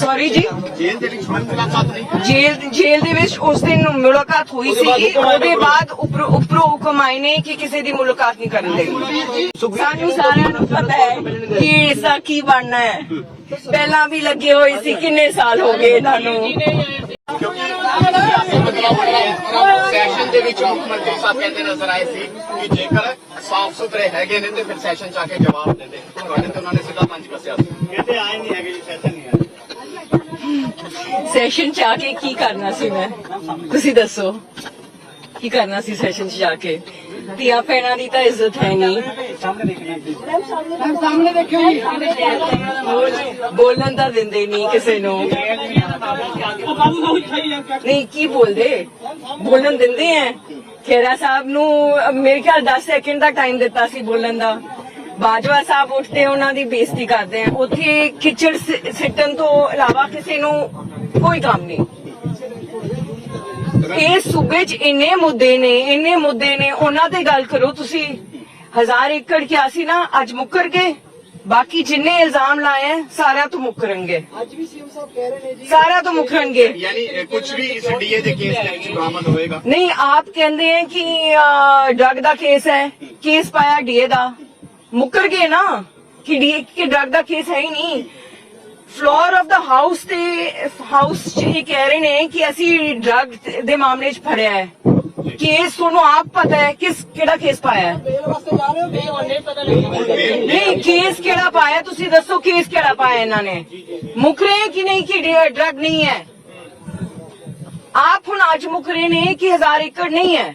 Sorry ਜੀ। ਜੇਲ੍ਹ ਦੇ ਵਿੱਚ ਕੋਈ ਮੁਲਾਕਾਤ ਨਹੀਂ ਜੇਲ੍ਹ ਜੇਲ੍ਹ ਦੇ ਵਿੱਚ ਉਸ ਦਿਨ ਮੁਲਾਕਾਤ ਹੋਈ ਸੀ ਉਹਦੇ ਬਾਅਦ ਉੱਪਰ ਉੱਪਰੋਂ ਹੁਕਮ ਆਏ ਨੇ ਕਿ ਕਿਸੇ ਦੀ ਮੁਲਾਕਾਤ ਨਹੀਂ ਕਰਨ ਦੇਣੀ। ਸਾਨੂੰ ਸਾਰਿਆਂ ਨੂੰ ਪਤਾ ਹੈ ਕਿ ਇਸਾ ਕੀ ਬਣਨਾ ਹੈ। ਪਹਿਲਾਂ ਵੀ ਲੱਗੇ ਹੋਏ ਸੀ ਕਿੰਨੇ ਸਾਲ ਹੋ ਗਏ ਇਹਨਾਂ ਨੂੰ। ਸੈਸ਼ਨ ਦੇ ਵਿੱਚ ਮੁੱਖ ਮੰਤਰੀ ਸਾਹਿਬ ਕਹਿੰਦੇ ਨਜ਼ਰ ਆਏ ਸੀ ਕਿ ਜੇਕਰ ਸਾਫ਼ ਸੁਥਰੇ ਹੈਗੇ ਨੇ ਤੇ ਫਿਰ ਸੈਸ਼ਨ ਚ ਆ ਕੇ ਜਵਾਬ ਦਿੰਦੇ। ਤੁਹਾਡੇ ਤੇ ਉਹਨਾਂ ਨੇ ਸਿੱਧਾ ਪੰਜ ਕੱਸਿਆ ਸੀ। ਕਹਿੰਦੇ ਆਏ ਨਹੀਂ ਹੈਗੇ ਜੀ ਸੈਸ਼ਨ ਨਹੀਂ ਆਏ ਸੈਸ਼ਨ ਚ ਆ ਕੇ ਕੀ ਕਰਨਾ ਸੀ ਮੈਂ? ਤੁਸੀਂ ਦੱਸੋ। ਕੀ ਕਰਨਾ ਸੀ ਸੈਸ਼ਨ ਚ ਜਾ ਕੇ? ਧੀਆਂ ਭੈਣਾਂ ਦੀ ਤਾਂ ਇੱਜ਼ਤ ਹੈ ਨਹੀਂ। ਬੋਲਣ ਦਾ ਦਿੰਦੇ ਨਹੀਂ ਕਿਸੇ ਨੂੰ। ਨਹੀਂ, ਕੀ ਬੋਲਦੇ? ਬੋਲਣ ਦਿੰਦੇ ਐ। ਖੇਰਾ ਸਾਹਿਬ ਨੂੰ ਮੇਰੇ ਖਿਆਲ 10 ਸੈਕਿੰਡ ਦਾ ਟਾਈਮ ਦਿੱਤਾ ਸੀ ਬੋਲਣ ਦਾ। ਬਾਜਵਾ ਸਾਹਿਬ ਉੱਠਦੇ ਉਹਨਾਂ ਦੀ ਬੇਇੱਜ਼ਤੀ ਕਰਦੇ ਆ। ਉੱਥੇ ਖਿੱਚੜ ਸਿੱਟਣ ਤੋਂ ਇਲਾਵਾ ਕਿਸੇ ਨੂੰ ਕੋਈ ਕੰਮ ਨਹੀਂ। ਇਹ ਸੂਬੇ 'ਚ ਇੰਨੇ ਮੁੱਦੇ ਨੇ ਇੰਨੇ ਮੁੱਦੇ ਨੇ ਉਹਨਾਂ ਤੇ ਗੱਲ ਕਰੋ ਤੁਸੀਂ। ਹਜ਼ਾਰ ਏਕੜ ਕਿਹਾ ਸੀ ਨਾ ਅੱਜ ਮੁੱਕਰ ਗਏ। ਬਾਕੀ ਜਿੰਨੇ ਇਲਜ਼ਾਮ ਲਾਏ ਸਾਰਿਆਂ ਤੋਂ ਮੁਕਰਨਗੇ। ਅੱਜ ਵੀ ਸੀਐਮ ਸਾਹਿਬ ਕਹਿ ਰਹੇ ਨੇ ਜੀ। ਸਾਰਿਆਂ ਤੋਂ ਮੁਕਰਨਗੇ। ਯਾਨੀ ਕੁਝ ਵੀ ਇਸ ਡੀਏ ਦੇ ਕੇਸ ਵਿੱਚ ਬਰਾਮਦ ਹੋਏਗਾ ਨਹੀਂ ਆਪ ਕਹਿੰਦੇ ਆ ਕਿ ਡਰਗ ਦਾ ਕੇਸ ਹੈ ਕੇਸ ਪਾਇਆ ਡੀਏ ਦਾ। ਮੁੱਕਰ ਗਏ ਨਾ ਕਿ ਡੀਏ ਕਿ ਡਰਗ ਦਾ ਕੇਸ ਹੈ ਹੀ ਨਹੀਂ। ਫਲੋਰ ਆਫ ਦਾ ਹਾਊਸ ਤੇ ਹਾਊਸ ਚ ਇਹ ਕਹਿ ਰਹੇ ਨੇ ਕਿ ਅਸੀਂ ਡਰਗ ਦੇ ਮਾਮਲੇ ਚ ਫੜਿਆ ਹੈ। ਕੇਸ ਤੁਹਾਨੂੰ ਆਪ ਪਤਾ ਹੈ ਕਿਸ ਕਿਹੜਾ ਕੇਸ ਪਾਇਆ ਹੈ। ਨਹੀਂ ਕੇਸ ਕਿਹੜਾ ਪਾਇਆ? ਤੁਸੀਂ ਦੱਸੋ ਕੇਸ ਕਿਹੜਾ ਪਾਇਆ ਇਹਨਾਂ ਨੇ? ਮੁੱਕ ਰਹੇ ਕਿ ਨਹੀਂ ਕਿ ਡਰਗ ਨਹੀਂ ਹੈ? ਆਪ ਹੁਣ ਅੱਜ ਮੁੱਕ ਰਹੇ ਨੇ ਕਿ ਹਜ਼ਾਰ ਏਕੜ ਨਹੀਂ ਹੈ?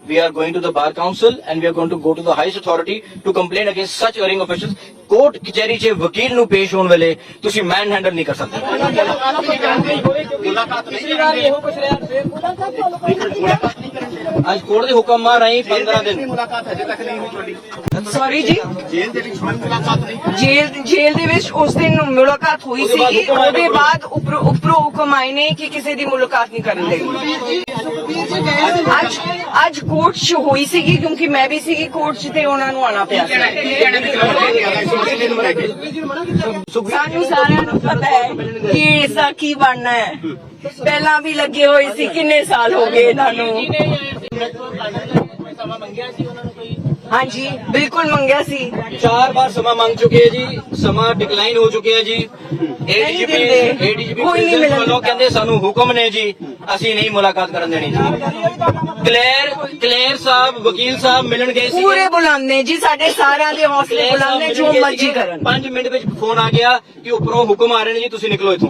We are going to the bar council and we are going to go to the highest authority to complain against such erring officials. Court ਕਚਹਿਰੀ 'ਚ ਵਕੀਲ ਨੂੰ ਪੇਸ਼ ਹੋਣ ਵੇਲੇ ਤੁਸੀਂ ਮੈਨ ਹੈਂਡਲ ਨਹੀਂ ਕਰ ਸਕਦੇ। ਅੱਜ ਕੋਰਟ ਦੇ ਹੁਕਮ ਆ ਰਹੀ 15 ਦਿਨ। ਮੁਲਾਕਾਤ ਹਜੇ ਤੱਕ ਨਹੀਂ ਹੋਈ ਤੁਹਾਡੀ। ਸੌਰੀ ਜੀ। ਜੇਲ੍ਹ ਦੇ ਵਿੱਚ ਮੁਲਾਕਾਤ ਨਹੀਂ ਜੇਲ੍ਹ ਜੇਲ੍ਹ ਦੇ ਵਿੱਚ ਉਸ ਦਿਨ ਮੁਲਾਕਾਤ ਹੋਈ ਸੀ ਉਹਦੇ ਬਾਅਦ ਉੱਪਰ ਉੱਪਰੋਂ ਹੁਕਮ ਆਏ ਨੇ ਕਿ ਕਿਸੇ ਦੀ ਮੁਲਾਕਾਤ ਨਹੀਂ ਕਰਨ ਦੇਣੀ। ਅੱਜ ਅੱਜ ਕੋਰਟ 'ਚ ਹੋਈ ਸੀਗੀ ਕਿਉਂਕਿ ਮੈਂ ਵੀ ਸੀਗੀ ਕੋਰਟ 'ਚ ਤੇ ਉਹਨਾਂ ਨੂੰ ਆਣਾ ਪਿਆ ਸਾਨੂੰ ਸਾਰਿਆਂ ਨੂੰ ਪਤਾ ਹੈ ਕਿ ਇਸਾ ਕੀ ਬਣਨਾ ਹੈ। ਪਹਿਲਾਂ ਵੀ ਲੱਗੇ ਹੋਏ ਸੀ, ਕਿੰਨੇ ਸਾਲ ਹੋ ਗਏ ਇਹਨਾਂ ਨੂੰ। ਹਾਂਜੀ ਬਿਲਕੁਲ ਮੰਗਿਆ ਸੀ। ਚਾਰ ਵਾਰ ਸਮਾਂ ਮੰਗ ਚੁੱਕੇ ਹੈ ਜੀ ਸਮਾਂ ਡਿਕਲਾਈਨ ਹੋ ਚੁੱਕਿਆ ਜੀ। ਏਡੀਜੀਪੀ ਦਿੰਦੇ। ਏਡੀਜੀਪੀ ਕੋਈ ਨਹੀਂ ਮਿਲਣ ਵੱਲੋਂ ਕਹਿੰਦੇ ਸਾਨੂੰ ਹੁਕਮ ਨੇ ਜੀ ਅਸੀਂ ਨਹੀਂ ਮੁਲਾਕਾਤ ਕਰਨ ਦੇਣੀ ਜੀ। ਕਲੇਰ ਕਲੇਰ ਸਾਹਿਬ ਵਕੀਲ ਸਾਹਿਬ ਮਿਲਣ ਗਏ ਸੀ ਪੂਰੇ ਬੁਲਾਉਂਦੇ ਜੀ ਸਾਡੇ ਸਾਰਿਆਂ ਦੇ ਹੌਸਲੇ ਬੁਲਾਉਂਦੇ ਜੋ ਮਰਜ਼ੀ ਕਰਨ। 5 ਮਿੰਟ ਵਿੱਚ ਫੋਨ ਆ ਗਿਆ ਕਿ ਉੱਪਰੋਂ ਹੁਕਮ ਆ ਰਹੇ ਨੇ ਜੀ ਤੁਸੀਂ ਨਿਕਲੋ ਇੱਥੋਂ।